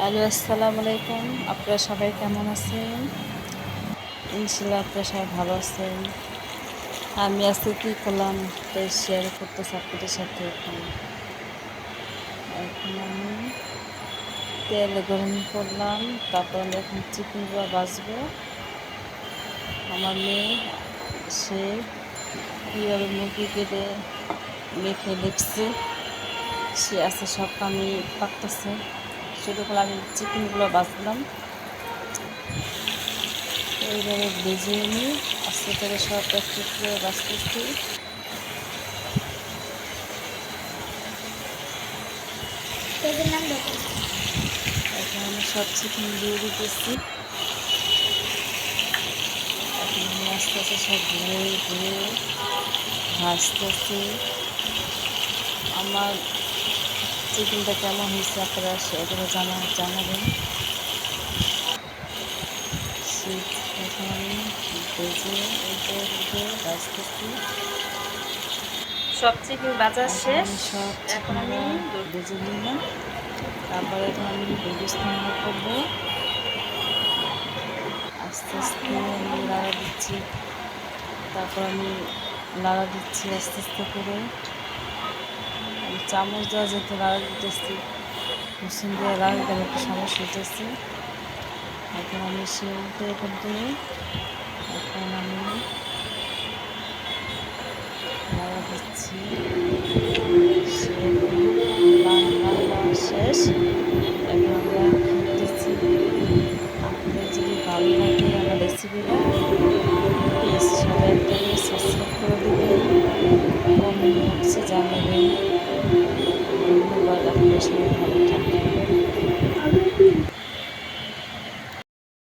Hello, আসসালামু আলাইকুম। আপনারা সবাই কেমন আছেন? ইনশাল্লাহ আপনারা সবাই ভালো আছেন। আমি আজকে কী করলাম তাই শেয়ার করতেছি আপনাদের সাথে এখন। এখন আমি তেল গরম করলাম, তারপর আমি এখন চিকেনগুলো বাজবো আমার মেয়ে, সে কীভাবে মুরগি কেটে মেখে দেখছে সে আছে সব আমি পাকতেছে করে আমি চিকেনগুলো বাছলাম এইভাবে ভেজে নিই আস্তে করে সব একটু করে বাঁচতেছি। এখন আমি সব চিকেন দিয়ে দিতেছি। এখন আমি আস্তে আস্তে সব ধুয়ে ধুয়ে ভাজতেছি। আমার চিকেনটা কেমন হয়েছে আপনারা সেগুলো জানা জানাবেন। শীত এখন আমি ভেজে উল্টে উল্টে ভাজতেছি সব চিকেন বাজার শেষ? সব এখন আমি ভেজে নিলাম। তারপরে এখন আমি করব। আস্তে আস্তে আমি লাড়া দিচ্ছি। তারপর আমি লাড়া দিচ্ছি আস্তে আস্তে করে। চামচ দেওয়া যেতে লাড়া দিতেছি। মেশিন দিয়ে দিতে আমার একটু সমস্যা হইতেছে। এখন আমি সে উল্টে এখন দিয়ে এখন আমি লাড়া দিচ্ছি। শেষ। আমরা আপনাদের যদি ভালো লাগে জানাবেন। সবাই ভালো থাকবেন।